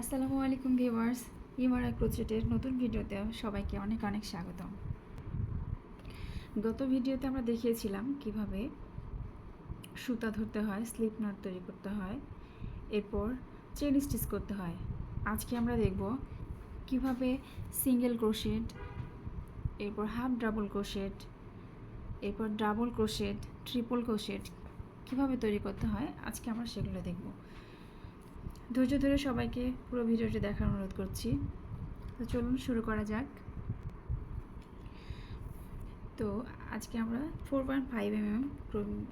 আসসালামু আলাইকুম ভিউয়ার্স ইমারা ক্রোচেটের নতুন ভিডিওতে সবাইকে অনেক অনেক স্বাগতম। গত ভিডিওতে আমরা দেখিয়েছিলাম কীভাবে সুতা ধরতে হয় স্লিপ নট তৈরি করতে হয়, এরপর চেন স্টিচ করতে হয়। আজকে আমরা দেখব কীভাবে সিঙ্গেল ক্রোশেট এরপর হাফ ডাবল ক্রোশেট এরপর ডাবল ক্রোশেট ট্রিপল ক্রোশেট কীভাবে তৈরি করতে হয়, আজকে আমরা সেগুলো দেখব। ধৈর্য ধরে সবাইকে পুরো ভিডিওটি দেখার অনুরোধ করছি। তো চলুন শুরু করা যাক। তো আজকে আমরা four point five M M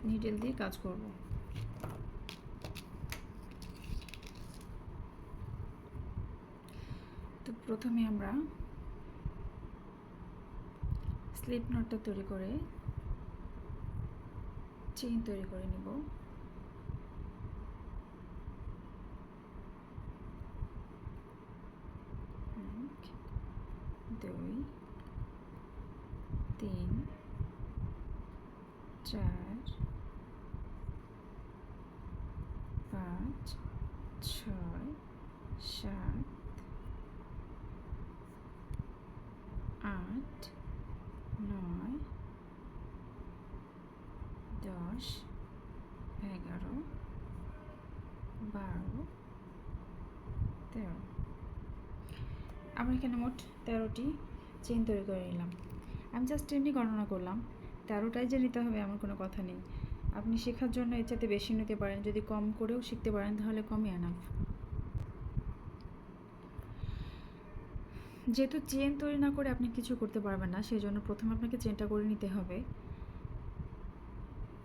needle দিয়ে কাজ করব। তো প্রথমে আমরা স্লিপ নটটা তৈরি করে চেইন তৈরি করে নিব এক দুই তিন চার পাঁচ ছয় সাত আট নয় দশ এগারো, বারো, তেরো। আমরা এখানে মোট তেরোটি চেন তৈরি করে নিলাম। আমি জাস্ট এমনি গণনা করলাম। তেরোটাই যে নিতে হবে এমন কোনো কথা নেই। আপনি শেখার জন্য এর চাইতে বেশি নিতে পারেন, যদি কম করেও শিখতে পারেন, তাহলে কমই আনাফ যেহেতু চেন তৈরি না করে আপনি কিছু করতে পারবেন না, সেই জন্য প্রথমে আপনাকে চেনটা করে নিতে হবে।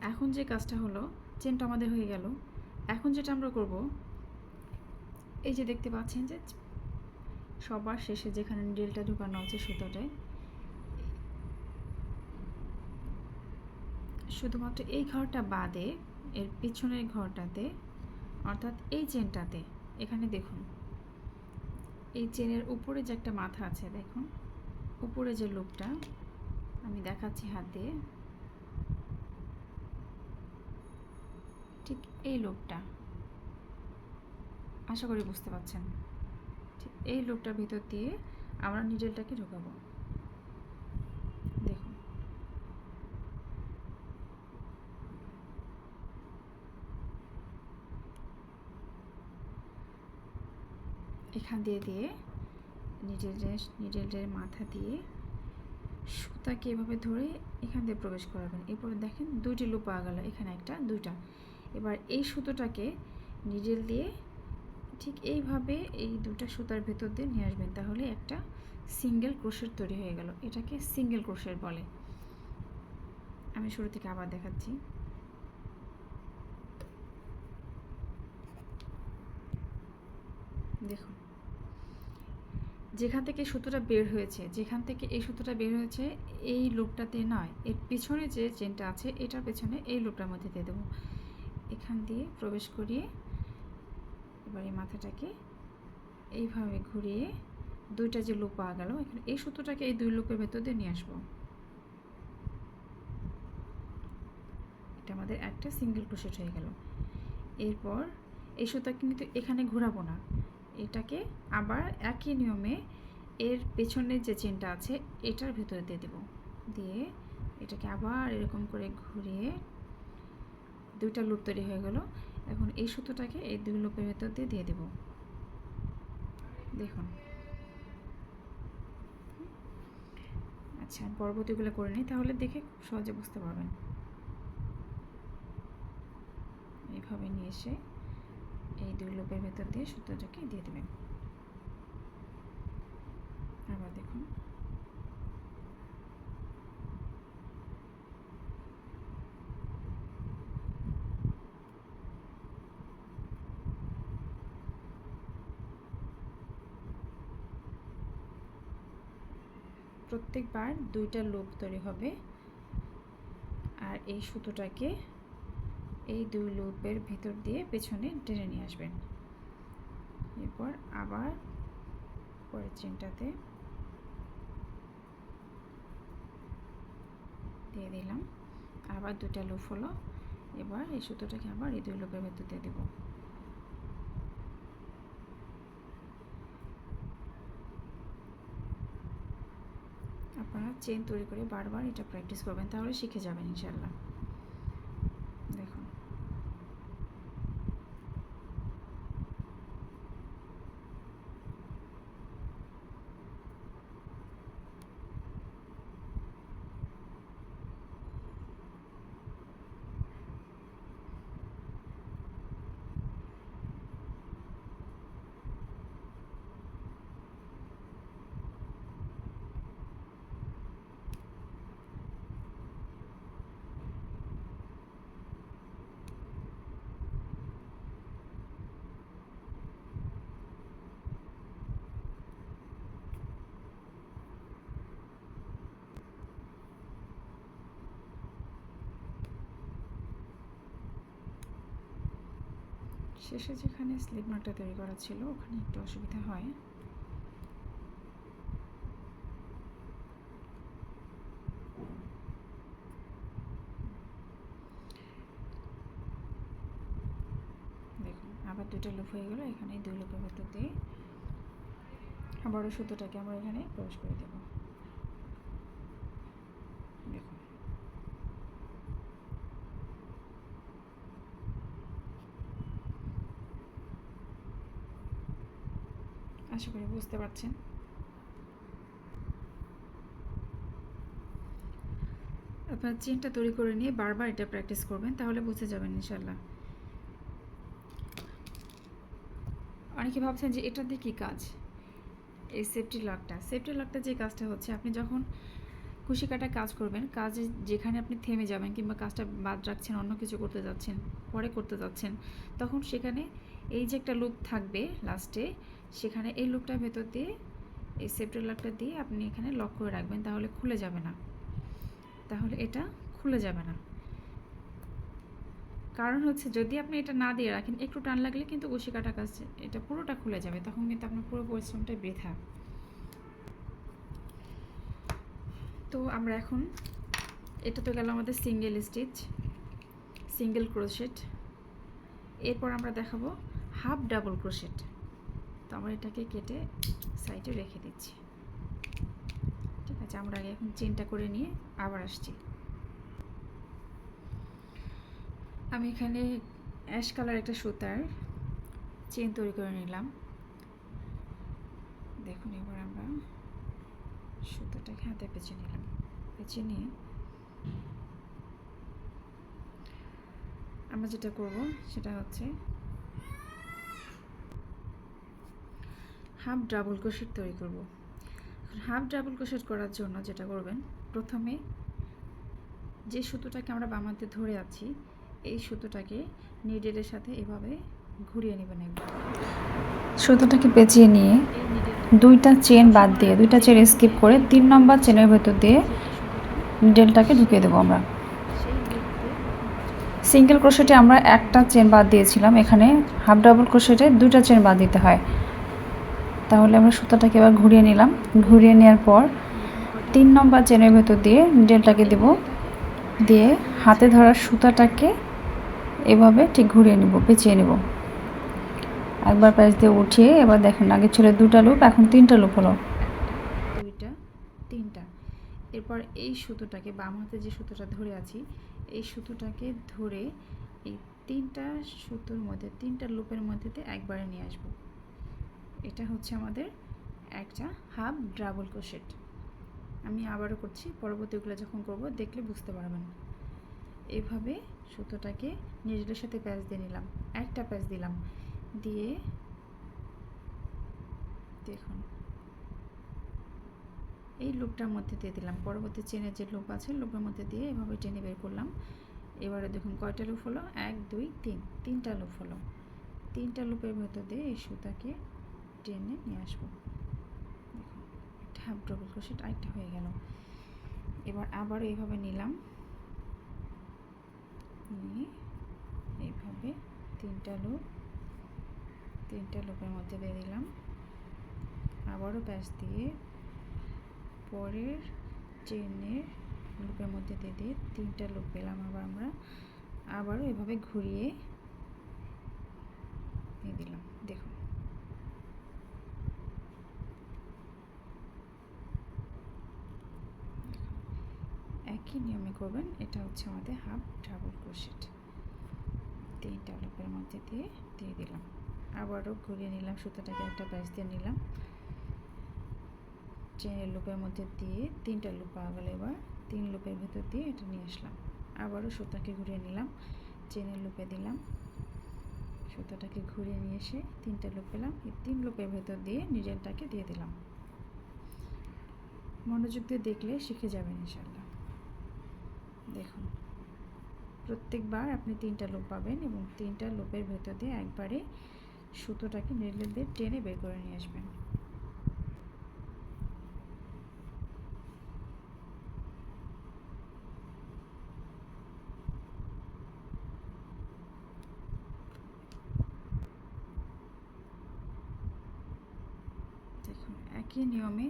এখন যে কাজটা হলো চেনটা আমাদের হয়ে গেল। এখন যেটা আমরা করব, এই যে দেখতে পাচ্ছেন যে সবার শেষে যেখানে নিডেলটা ঢুকানো আছে সুতোটায়, শুধুমাত্র এই ঘরটা বাদে, এর পিছনের ঘরটাতে, অর্থাৎ এই চেনটাতে এখানে দেখুন, এই চেনের উপরে যে একটা মাথা আছে, দেখুন, উপরে যে লুপটা আমি দেখাচ্ছি হাত দিয়ে ঠিক এই লোকটা। আশা করি বুঝতে পারছেন। এই লোকটার ভিতর দিয়ে আমরা নিডেলটাকে ঢোকাবো। দেখুন। এখান দিয়ে দিয়ে নিডেলের নিডেলের মাথা দিয়ে সুতাকে এভাবে ধরে এখান দিয়ে প্রবেশ করাবেন। এরপরে দেখেন দুইটি লুপ পাওয়া গেল। এখানে একটা, দুইটা। এবার এই সুতোটাকে নিডেল দিয়ে ঠিক এইভাবে এই দুটা সুতার ভেতর দিয়ে নিয়ে আসবেন। তাহলে একটা সিঙ্গেল ক্রোশের তৈরি হয়ে গেল। এটাকে সিঙ্গেল ক্রোশের বলে। আমি শুরু থেকে আবার দেখাচ্ছি। দেখুন। যেখান থেকে সুতোটা বের হয়েছে, যেখান থেকে এই সুতোটা বের হয়েছে, এই লুপটাতে নয়। এর পিছনে যে চেনটা আছে, এটার পেছনে এই লুপটার মধ্যে দিয়ে দেবো। এখান দিয়ে প্রবেশ করিয়ে এবার এই মাথাটাকে এইভাবে ঘুরিয়ে দুইটা যে লুপ পাওয়া গেল, এখানে এই সুতোটাকে এই দুই লুপের ভেতর দিয়ে নিয়ে আসব। এটা আমাদের একটা সিঙ্গেল ক্রোশেট হয়ে গেল। এরপর এই সুতা কিন্তু এখানে ঘোরাবো না। এটাকে আবার একই নিয়মে এর পেছনের যে চেনটা আছে, এটার ভেতরে দিয়ে দেব। দিয়ে এটাকে আবার এরকম করে ঘুরিয়ে দুইটা লুপ তৈরি হয়ে গেল। এখন এই সুতোটাকে এই দুই লুপের ভেতর দিয়ে দিয়ে দেব। দেখুন। আচ্ছা পরবর্তীগুলো করে নিই, তাহলে দেখে সহজে বুঝতে পারবেন। এইভাবে নিয়ে এসে এই দুই লোপের ভেতর দিয়ে সুতোটাকে দিয়ে দেবেন আবার দেখুন প্রত্যেকবার দুইটা লোপ তৈরি হবে। আর এই সুতোটাকে এই দুই লুপের ভিতর দিয়ে পেছনে টেনে নিয়ে আসবেন। এরপর আবার পরের চেনটাতে দিয়ে দিলাম। আবার দুটা লুপ হলো। এবার এই সুতোটাকে আবার এই দুই লুপের ভেতর দিয়ে দেবো আপনারা চেন তৈরি করে বারবার এটা প্র্যাকটিস করবেন তাহলে শিখে যাবেন ইনশাল্লাহ দেখুন শেষে যেখানে স্লিপ মার্কটা তৈরি করা ছিল, ওখানে একটু অসুবিধা হয়। দেখুন, আবার দুটো লুপ হয়ে গেল, এখানে দুই লুপের ভেতর দিয়ে আবারও সুতোটাকে আমরা এখানে প্রবেশ করে দেব দেখুন আশা করি বুঝতে পারছেন। আপনার চেনটা তৈরি করে নিয়ে বারবার এটা প্র্যাকটিস করবেন, তাহলে বুঝে যাবেন ইনশাল্লাহ অনেকে ভাবছেন যে এটা দিয়ে কী কাজ? এই সেফটি লকটা সেফটি লকটা যে কাজটা হচ্ছে, আপনি যখন খুশি কাটা কাজ করবেন, কাজে যেখানে আপনি থেমে যাবেন কিংবা কাজটা বাদ রাখছেন, অন্য কিছু করতে যাচ্ছেন, পরে করতে যাচ্ছেন, তখন সেখানে এই যে একটা লুপ থাকবে লাস্টে সেখানে এই লুপটার ভেতর দিয়ে, এই সেফটি লকটা দিয়ে আপনি এখানে লক করে রাখবেন, তাহলে খুলে যাবে না। তাহলে এটা খুলে যাবে না। কারণ হচ্ছে যদি আপনি এটা না দিয়ে রাখেন, একটু টান লাগলে কিন্তু কুশি কাটা কাজ, এটা পুরোটা খুলে যাবে, তখন কিন্তু আপনার পুরো পরিশ্রমটা বৃথা। তো আমরা এখন, এটা তো গেল আমাদের সিঙ্গেল স্টিচ সিঙ্গেল ক্রোশেট এরপর আমরা দেখাবো হাফ ডাবল ক্রোশেট তো আমরা এটাকে কেটে সাইডে রেখে দিচ্ছি। ঠিক আছে, আমরা আগে এখন চেনটা করে নিয়ে আবার আসছি। আমি এখানে অ্যাশ কালার একটা সুতার চেন তৈরি করে নিলাম। দেখুন, এবার আমরা সুতোটাকে হাতে পেঁচে নিলাম। পেঁচে নিয়ে আমরা যেটা করব, সেটা হচ্ছে হাফ ডাবল ক্রোশেট তৈরি করব। হাফ ডাবল ক্রোশেট করার জন্য যেটা করবেন, প্রথমে যে সুতোটাকে আমরা বামাতে ধরে আছি, এই সুতোটাকে নিডেলের সাথে এভাবে ঘুরিয়ে নেবেন একবার। সুতোটাকে পেঁচিয়ে নিয়ে দুইটা চেন বাদ দিয়ে, দুইটা চেন স্কিপ করে তিন নম্বর চেনের ভেতর দিয়ে নিডেলটাকে ঢুকিয়ে দেবো আমরা। সিঙ্গেল ক্রোশেটে আমরা একটা চেন বাদ দিয়েছিলাম, এখানে হাফ ডাবল ক্রোশেটে দুইটা চেন বাদ দিতে হয়। তাহলে আমরা সুতোটাকে এবার ঘুরিয়ে নিলাম। ঘুরিয়ে নেওয়ার পর তিন নম্বর চেনের ভেতর দিয়ে ডেলটাকে দেব। দিয়ে হাতে ধরা সুতাটাকে এভাবে ঠিক ঘুরিয়ে নেব, পেঁচিয়ে নেব। একবার প্যাচ দিয়ে উঠিয়ে এবার দেখুন আগে ছিল দুটা লুপ, এখন তিনটা লুপ হলো। দুইটা, তিনটা। এরপর এই সুতোটাকে বাম হাতে যে সুতোটা ধরে আছি, এই সুতোটাকে ধরে এই তিনটা সুতোর মধ্যে, তিনটা লুপের মধ্যে একবারে নিয়ে আসব। এটা হচ্ছে আমাদের একটা হাফ ড্রাবল ক্রোশেট। আমি আবারও করছি পরবর্তীগুলো যখন করব, দেখলে বুঝতে পারবেন। এভাবে সুতোটাকে নিজেদের সাথে প্যাচ দিয়ে নিলাম। একটা প্যাচ দিলাম। দিয়ে দেখুন। এই লুপটার মধ্যে দিয়ে দিলাম। পরবর্তী চেনের যে লুপ আছে, লুপের মধ্যে দিয়ে এভাবে টেনে বের করলাম। এবারে দেখুন কয়টা লুপ হলো? এক, দুই, তিন। তিনটা লুপ হলো। তিনটা লুপের ভেতর দিয়ে এই সুতাকে টেনে নিয়ে আসব। একটা হাফ ডবল ক্রোশেট আরেকটা হয়ে গেল। এবার আবার এইভাবে নিলাম। নিয়ে এইভাবে তিনটা লুপ তিনটা লুপের মধ্যে দিয়ে দিলাম। আবারও প্যাচ দিয়ে পরের চেনের লুপের মধ্যে দিয়ে দিয়ে তিনটা লুপ পেলাম আবার আমরা। আবারও এভাবে ঘুরিয়ে দিলাম। দেখুন একই নিয়মে করবেন? এটা হচ্ছে আমাদের হাফ ডাবল ক্রোশেট। তিনটা লুপের মধ্যে দিয়ে দিয়ে দিলাম। আবারও ঘুরিয়ে নিলাম, সুতোটাকে একটা ব্যাস দিয়ে নিলাম। চেনের লুপের মধ্যে দিয়ে তিনটা লুপ পাওয়া গেল এবার। তিন লুপের ভেতর দিয়ে এটা নিয়ে আসলাম। আবারও সুতাকে ঘুরিয়ে নিলাম, চেনের লুপে দিলাম। সুতাটাকে ঘুরিয়ে নিয়ে এসে তিনটা লুপ পেলাম। এই তিন লুপের ভেতর দিয়ে নিডেলটাকে দিয়ে দিলাম। মনোযোগ দিয়ে দেখলে শিখে যাবেন ইনশাল্লাহ দেখুন। প্রত্যেকবার আপনি তিনটা লুপ পাবেন এবং তিনটা লুপের ভেতর দিয়ে একবারে সুতোটাকে নিডেল দিয়ে টেনে বের করে নিয়ে আসবেন। একই নিয়মে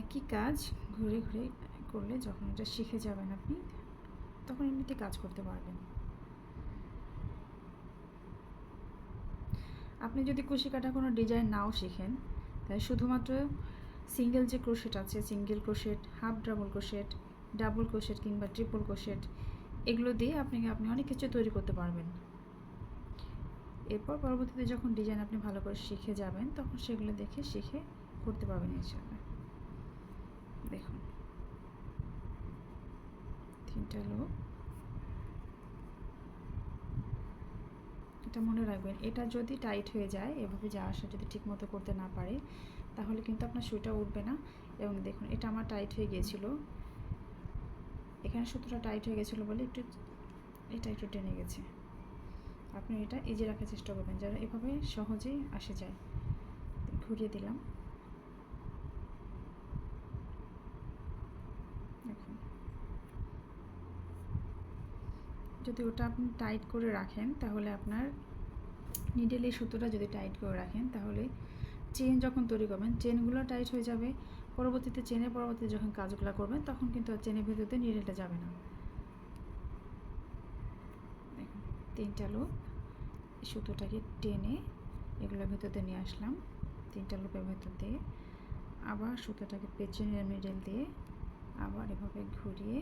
একই কাজ ঘুরে ঘুরে করলে যখন এটা শিখে যাবেন আপনি, তখন এমনিতে কাজ করতে পারবেন। আপনি যদি কুশি কাটা কোনো ডিজাইন নাও শিখেন, তাহলে শুধুমাত্র সিঙ্গেল যে ক্রোশেট আছে single crochet half double crochet double crochet কিংবা ট্রিপল ক্রোশেট এগুলো দিয়ে আপনি আপনি অনেক কিছু তৈরি করতে পারবেন। এরপর পরবর্তীতে যখন ডিজাইন আপনি ভালো করে শিখে যাবেন, তখন সেগুলো দেখে, শিখে করতে পারবেন ইনশাল্লাহ দেখুন। তিনটা লোক এটা মনে রাখবেন, এটা যদি টাইট হয়ে যায়, এভাবে যা আসা যদি ঠিক মতো করতে না পারে, তাহলে কিন্তু আপনার সুইটা উঠবে না। এবং দেখুন, এটা আমার টাইট হয়ে গিয়েছিল। এখানে সুতোটা টাইট হয়ে গেছিল বলে একটু, এটা একটু টেনে গেছে। আপনি এটা ইজি রাখার চেষ্টা করবেন, যেন এভাবে সহজেই আসে যায়। ঘুরিয়ে দিলাম দেখুন যদি ওটা আপনি টাইট করে রাখেন, তাহলে আপনার নিডেল এই সুতোটা যদি টাইট করে রাখেন, তাহলে চেন যখন তৈরি করবেন চেনগুলো টাইট হয়ে যাবে। পরবর্তীতে চেনের পরবর্তীতে যখন কাজগুলো করবেন, তখন কিন্তু আর চেনের ভেতরতে নিডেলটা যাবে না। তিনটা লোক সুতোটাকে টেনে এগুলোর ভেতরতে নিয়ে আসলাম। তিনটা লুপের ভেতর দিয়ে আবার সুতোটাকে পেছনের মিডল দিয়ে আবার এভাবে ঘুরিয়ে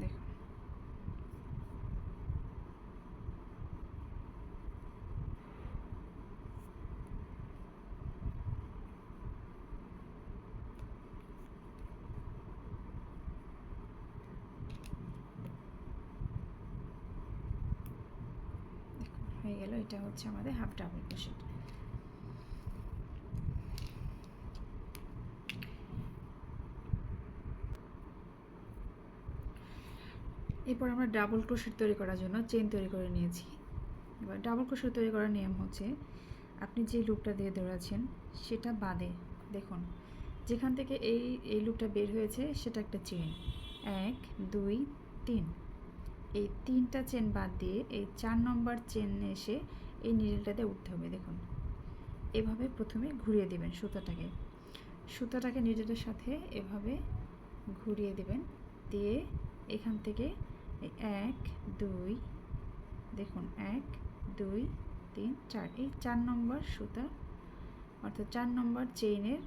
দেখুন দেখুন হয়ে গেল, এটা হচ্ছে আমাদের হাফ ডাবল ক্রোশেট এরপর আমরা ডাবল ক্রোশেট তৈরি করার জন্য চেন তৈরি করে নিয়েছি। এবার ডাবল ক্রোশেট তৈরি করার নিয়ম হচ্ছে, আপনি যে লুপটা দিয়ে ধরেছেন সেটা বাদে, দেখুন, যেখান থেকে এই এই লুপটা বের হয়েছে, সেটা একটা চেন এক, দুই, তিন। এই তিনটা চেন বাদ দিয়ে এই চার নম্বর চেন এসে এই নিডলটাতে উঠতে হবে, দেখুন। এভাবে প্রথমে ঘুরিয়ে দিবেন সুতাটাকে। সুতাটাকে নিডলের সাথে এভাবে ঘুরিয়ে দেবেন। দিয়ে এখান থেকে এক, দুই, দেখুন, এক, দুই, তিন, চার, এই চার নম্বর সুতা, অর্থাৎ চার নম্বর চেইনের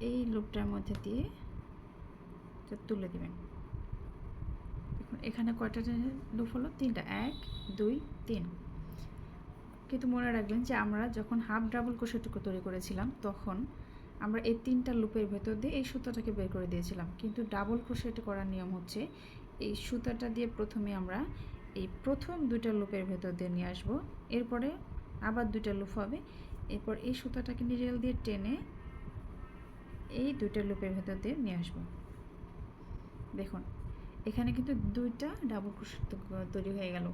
এই লুপটার মধ্যে দিয়ে তুলে দিবেন। এখানে কয়টা লুপ হলো তিনটা। এক, দুই, তিন। কিন্তু মনে রাখবেন যে আমরা যখন হাফ ডাবল কোষেটুকু তৈরি করেছিলাম, তখন আমরা এই তিনটা লুপের ভেতর দিয়ে এই সুতাটাকে বের করে দিয়েছিলাম। কিন্তু ডাবল ক্রোশেট করার নিয়ম হচ্ছে, এই সুতাটা দিয়ে প্রথমে আমরা এই প্রথম দুইটা লুপের ভেতর দিয়ে নিয়ে আসব। এরপরে আবার দুইটা লুপ হবে। এরপর এই সুতাটাকে নিডেল দিয়ে টেনে এই দুইটা লুপের ভেতর দিয়ে নিয়ে আসব। দেখুন এখানে কিন্তু দুইটা ডাবল ক্রোশেট তৈরি হয়ে গেল।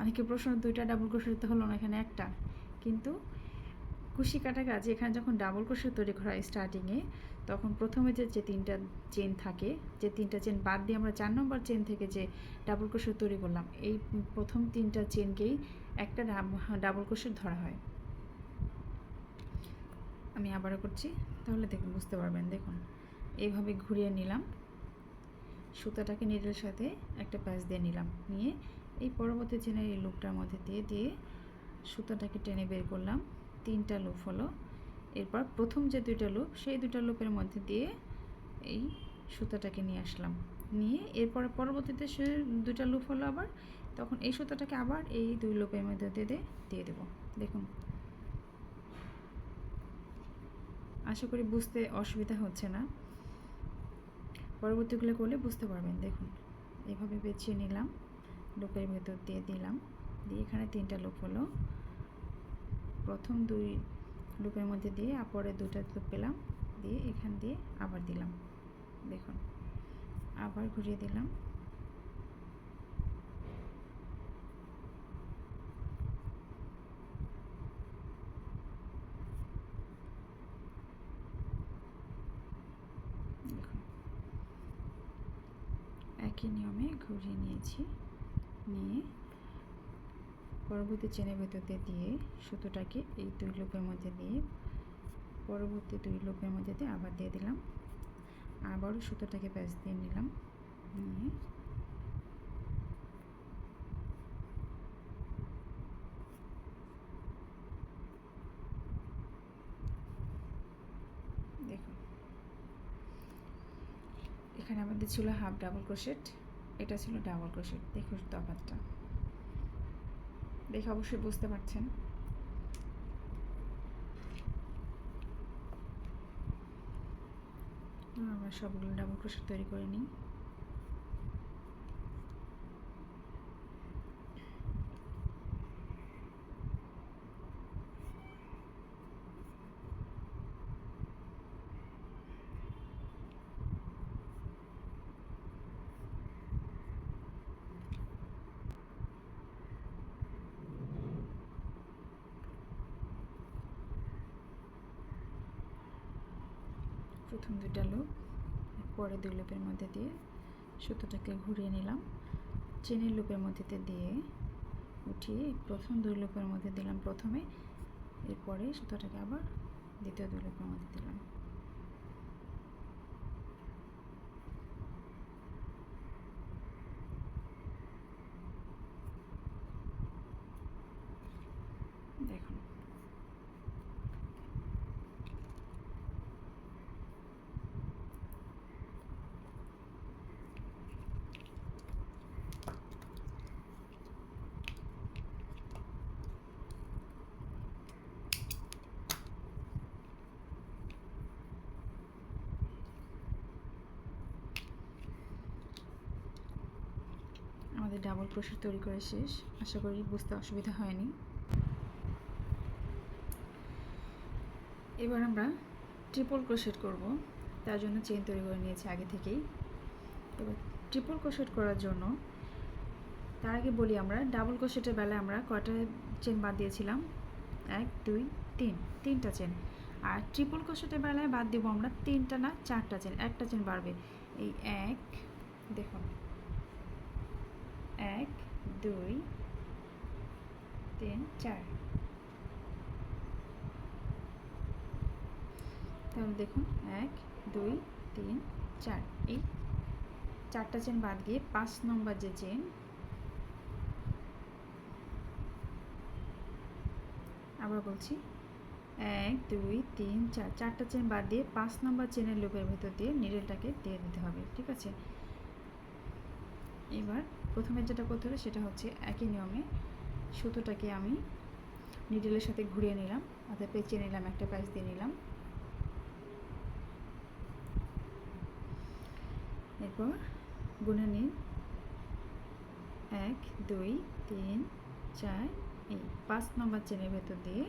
অনেকে প্রশ্ন, দুইটা ডাবল ক্রোশেট তো হলো না এখানে একটা? কিন্তু কুশি কাটা কাজ, এখানে যখন ডাবল ক্রোশেট তৈরি করা হয় স্টার্টিংয়ে তখন প্রথমে যে যে তিনটা চেন থাকে, যে তিনটা চেন বাদ দিয়ে আমরা চার নম্বর চেন থেকে যে ডাবল ক্রোশেট তৈরি করলাম, এই প্রথম তিনটা চেনকেই একটা ডাবল ক্রোশেট ধরা হয়। আমি আবারও করছি, তাহলে দেখুন, বুঝতে পারবেন। দেখুন, এইভাবে ঘুরিয়ে নিলাম। সুতাটাকে নিডের সাথে একটা প্যাচ দিয়ে নিলাম। নিয়ে এই পরবর্তী চেনের এই লুপটার মধ্যে দিয়ে দিয়ে সুতাটাকে টেনে বের করলাম। তিনটা লুপ হলো। এরপর প্রথম যে দুইটা লুপ সেই দুইটা লুপের মধ্যে দিয়ে এই সুতাটাকে নিয়ে আসলাম। নিয়ে এরপরে পরবর্তীতে সে দুইটা লুপ হলো আবার। তখন এই সুতাটাকে আবার এই দুই লুপের মধ্যে দিয়ে দিয়ে দেবো। দেখুন। আশা করি বুঝতে অসুবিধা হচ্ছে না। পরবর্তীগুলো করলে বুঝতে পারবেন। দেখুন, এভাবে বেছিয়ে নিলাম লুপের ভেতর দিয়ে দিলাম। দিয়ে এখানে তিনটা লুপ হলো। প্রথম দুই লুপের মধ্যে দিয়ে আপরে দুটা লুপ পেলাম। দিয়ে এখান দিয়ে আবার দিলাম। দেখুন, আবার ঘুরিয়ে দিলাম দেখুন একই নিয়মে ঘুরিয়ে নিয়েছি। নিয়ে পরবর্তী চেনের ভেতরতে দিয়ে সুতোটাকে এই দুই লুপের মধ্যে দিয়ে পরবর্তী দুই লুপের মধ্যে দিয়ে আবার দিয়ে দিলাম। আবারও সুতোটাকে প্যাচ দিয়ে নিলাম। নিয়ে দেখুন এখানে আমাদের ছিল হাফ ডাবল ক্রোশেট এটা ছিল ডাবল ক্রোশেট দেখুন তফাতটা দেখে অবশ্যই বুঝতে পারছেন। আমরা সবগুলো ডাবল ক্রোশেট তৈরি করে নিই। প্রথম দুটা লুপ পরে দুই লুপের মধ্যে দিয়ে সুতোটাকে ঘুরিয়ে নিলাম। চেনের লুপের মধ্যে দিয়ে উঠিয়ে প্রথম দুই লুপের মধ্যে দিলাম প্রথমে, এরপরে সুতোটাকে আবার দ্বিতীয় দুই লুপের মধ্যে দিলাম দেখুন আমাদের ডাবল ক্রোশেট তৈরি করে শেষ। আশা করি বুঝতে অসুবিধা হয়নি। এবার আমরা ট্রিপল ক্রোশেট করব। তার জন্য চেন তৈরি করে নিয়েছি আগে থেকেই। এবার ট্রিপল ক্রোশেট করার জন্য তার আগে বলি আমরা ডাবল ক্রোশেটের বেলায় আমরা কয়টা চেন বাদ দিয়েছিলাম? এক, দুই, তিন। তিনটা চেন আর ট্রিপল ক্রোশেটের বেলায় বাদ দেবো আমরা তিনটা না চারটা চেন একটা চেন বাড়বে। এই এক, দেখুন। এক, দুই, তিন, চার। তাহলে দেখুন, এক, দুই, তিন, চার। এই চারটা চেন বাদ গিয়ে পাঁচ নম্বর যে চেন আবার বলছি, এক, দুই, তিন, চার। চারটা চেন বাদ দিয়ে পাঁচ নম্বর চেনের লুপের ভেতর দিয়ে নিডেলটাকে দিয়ে দিতে হবে, ঠিক আছে? এবার প্রথমে যেটা করতে হবে সেটা হচ্ছে একই নিয়মে সুতোটাকে আমি নিডেলের সাথে ঘুরিয়ে নিলাম, অর্থাৎ পেঁচিয়ে নিলাম, একটা প্যাচ দিয়ে নিলাম। এরপর গুনে নিন। এক, দুই, তিন, চার, এই পাঁচ নম্বর চেনের ভেতর দিয়ে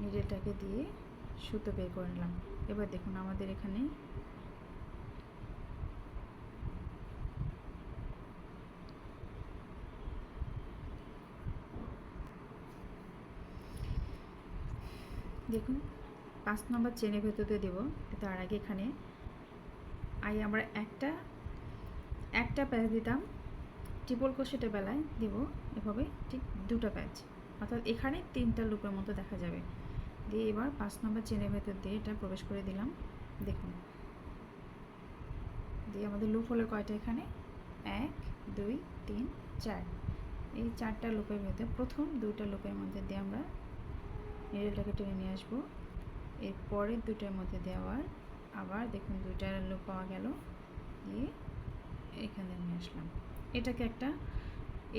নিডেলটাকে দিয়ে সুতো বের করে নিলাম। এবার দেখুন আমাদের এখানে দেখুন, পাঁচ নম্বর চেনের ভেতরে দেব। তার আগে এখানে আই আমরা একটা একটা প্যাচ দিতাম ট্রিপল কোশেটের বেলায় দিব এভাবে ঠিক দুটো প্যাচ অর্থাৎ এখানে তিনটা লুপের মতো দেখা যাবে। দিয়ে এবার পাঁচ নম্বর চেনের ভেতর দিয়ে এটা প্রবেশ করে দিলাম। দেখুন। দিয়ে আমাদের লুপ হলো কয়টা এখানে? এক, দুই, তিন, চার। এই চারটা লুপের ভেতর প্রথম দুইটা লুপের মধ্যে দিয়ে আমরা নিডলটাকে টেনে নিয়ে আসব। এর পরের দুটোর মধ্যে দেওয়ার। আবার দেখুন দুইটা লোক পাওয়া গেল। দিয়ে এখানে নিয়ে আসলাম। এটাকে একটা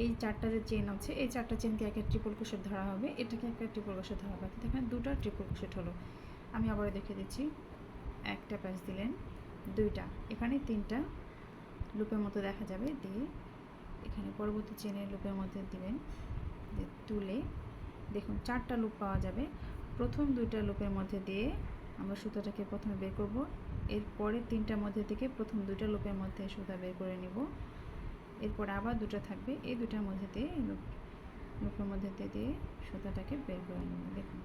এই চারটা যে চেন আছে, এই চারটা চেনকে একটা ট্রিপল ক্রোশেট ধরা হবে। এটাকে একটা ট্রিপল ক্রোশেট ধরা হবে এখানে দুটো ট্রিপল ক্রোশেট হলো। আমি আবারও দেখিয়ে দিচ্ছি। একটা প্যাচ দিলেন, দুইটা। এখানে তিনটা লুপের মতো দেখা যাবে। দিয়ে এখানে পরবর্তী চেনের লুপের মধ্যে দিবেন। তুলে দেখুন, চারটা লুপ পাওয়া যাবে। প্রথম দুইটা লুপের মধ্যে দিয়ে আমরা সুতোটাকে প্রথমে বের করব। এরপরে তিনটার মধ্যে থেকে প্রথম দুইটা লুপের মধ্যে সুতা বের করে নিব। এরপর আবার দুটো থাকবে। এই দুটার মধ্যে দিয়ে লুপ লুপের মধ্যে দিয়ে সুতাটাকে বের করে নেব। দেখুন।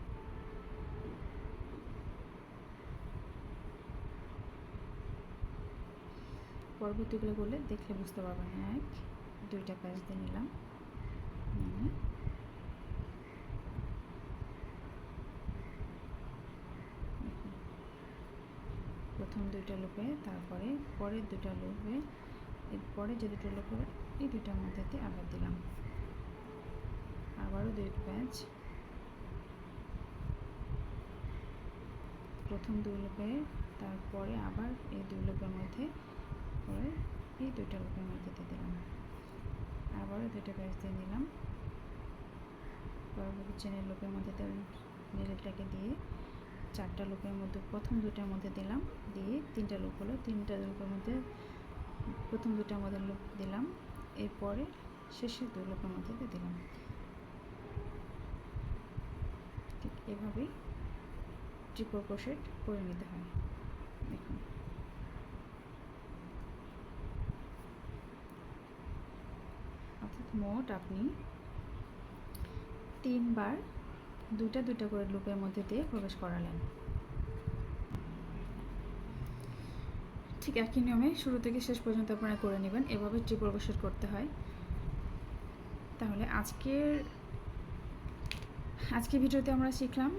পরবর্তীগুলো করলে দেখলে বুঝতে পারবেন। এক দুইটা প্যাচ দিয়ে নিলাম দেখুন। প্রথম দুইটা লুপে, তারপরে পরের দুটা লুপে, এরপরে যে দুটো লুপ হবে এই দুটার মধ্যে দিয়ে আবার দিলাম। আবারও দুই প্যাচ। প্রথম দুই লুপে, তারপরে আবার এই দুই লুপের মধ্যে, পরে এই দুইটা লুপের মধ্যে দিয়ে দিলাম। আবারও দুইটা প্যাচ দিয়ে নিলাম। পরবর্তী চেনের লুপের মধ্যে নিডলটাকে দিয়ে চারটা লুপের মধ্যে, প্রথম দুটার মধ্যে দিলাম, দিয়ে তিনটা লুপ হলো, তিনটা লুপের মধ্যে, প্রথম দুটার মধ্যে লুপ দিলাম, এরপরে শেষের দুই লুপের মধ্যে দিলাম। ঠিক এভাবেই ট্রিপল ক্রোশেট করে নিতে হয়। দেখুন। অর্থাৎ মোট আপনি তিনবার দুইটা দুইটা করে লুপের মধ্যে দিয়ে প্রবেশ করালেন। ঠিক একই নিয়মে শুরু থেকে শেষ পর্যন্ত আপনারা করে নেবেন, এভাবে ট্রিপল ক্রোশেট করতে হয়। তাহলে আজকের, আজকে ভিডিওতে আমরা শিখলাম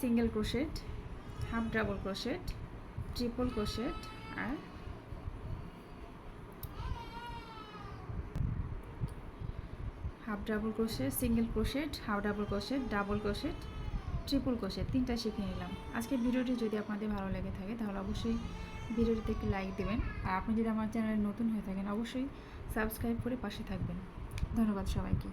single crochet, half double crochet, triple crochet আর half double crochet, single crochet, half double crochet double crochet, triple crochet, তিনটা শিখে নিলাম। আজকে ভিডিওটি যদি আপনাদের ভালো লেগে থাকে, তাহলে অবশ্যই ভিডিওটিতে একটি লাইক দেবেন। আর আপনি যদি আমার চ্যানেলে নতুন হয়ে থাকেন, অবশ্যই সাবস্ক্রাইব করে পাশে থাকবেন। ধন্যবাদ সবাইকে।